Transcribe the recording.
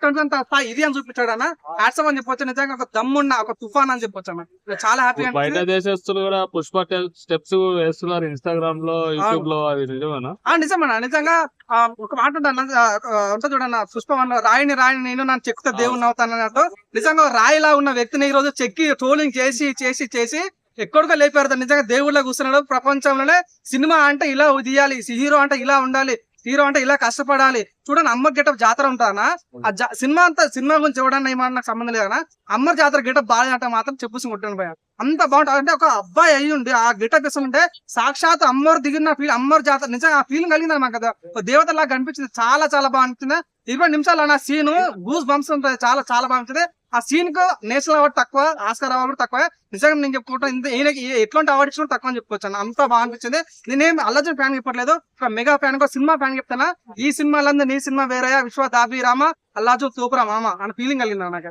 స్థాయి ఇది అని చూపించాడు అన్న. హ్యాట్సప్ అని చెప్పొచ్చు నిజంగా ఒక దమ్మున్న ఒక తుఫాన్ అని చెప్పొచ్చు అన్న. చాలా హ్యాపీగా బయట దేశస్తులు కూడా పుష్ప స్టెప్స్ వేస్తున్నారు ఇన్స్టాగ్రామ్లో యూట్యూబ్లో అది నిజమేనా? నిజమన్నా నిజంగా ఒక మాట ఉంటాను ఉంటుంది చూడన్న పుష్పవన్ రాయిని రాయిని నేను నన్ను చెక్కుతా దేవుని అవుతాను అన్నట్టు. నిజంగా రాయిలా ఉన్న వ్యక్తిని ఈ రోజు చెక్కి ట్రోలింగ్ చేసి చేసి చేసి ఎక్కడికో లేపారు నిజంగా దేవుళ్ళ కూర్చున్నాడు. ప్రపంచంలోనే సినిమా అంటే ఇలా తీయాలి హీరో అంటే ఇలా ఉండాలి హీరో అంటే ఇలా కష్టపడాలి. చూడండి అమ్మ గెటప్ జాతర ఉంటానా ఆ జా- సినిమా అంతా సినిమా గురించి చూడండి ఏమన్నా నాకు సంబంధం లేదనా అమ్మ జాతర గెటప్ బాగా మాత్రం చెప్పేసి కొట్టాను భయ అంత బాగుంటుంది. అంటే ఒక అబ్బాయి అయ్యి ఉండి ఆ గెటప్ ఇస్తుంటే సాక్షాత్ అమ్మవారు దిగిన ఫీల్ అమ్మవారి జాతర నిజంగా ఆ ఫీలింగ్ కలిగింది మాకు కదా దేవత లాగా కనిపించింది. చాలా చాలా బాగా అనిపించింది ఇరవై నిమిషాలు అన్న సీన్ గూస్ బంప్స్ ఉంటుంది చాలా చాలా బాగా అనిపించింది ఆ సీన్కు నేషనల్ అవార్డు తక్కువ ఆస్కార్ అవార్డు కూడా తక్కువ. నిజంగా నేను చెప్పుకుంటాను ఇంత ఈయనకి ఎట్లాంటి అవార్డు ఇచ్చినా తక్కువ అని చెప్పుకోవచ్చు అంత బాగా అనిపించింది. నేనేం అల్లర్జున్ ఫ్యాన్ చెప్పట్లేదు. ఒక మెగా ఫ్యాన్ ఒక సినిమా ఫ్యాన్ చెప్తానా? ఈ సినిమాలందు నీ సినిమా వేరయ్యా విశ్వ దాబి రామ అల్లాజు తూపురా మామ అన్న ఫీలింగ్ కలిగింది నాకు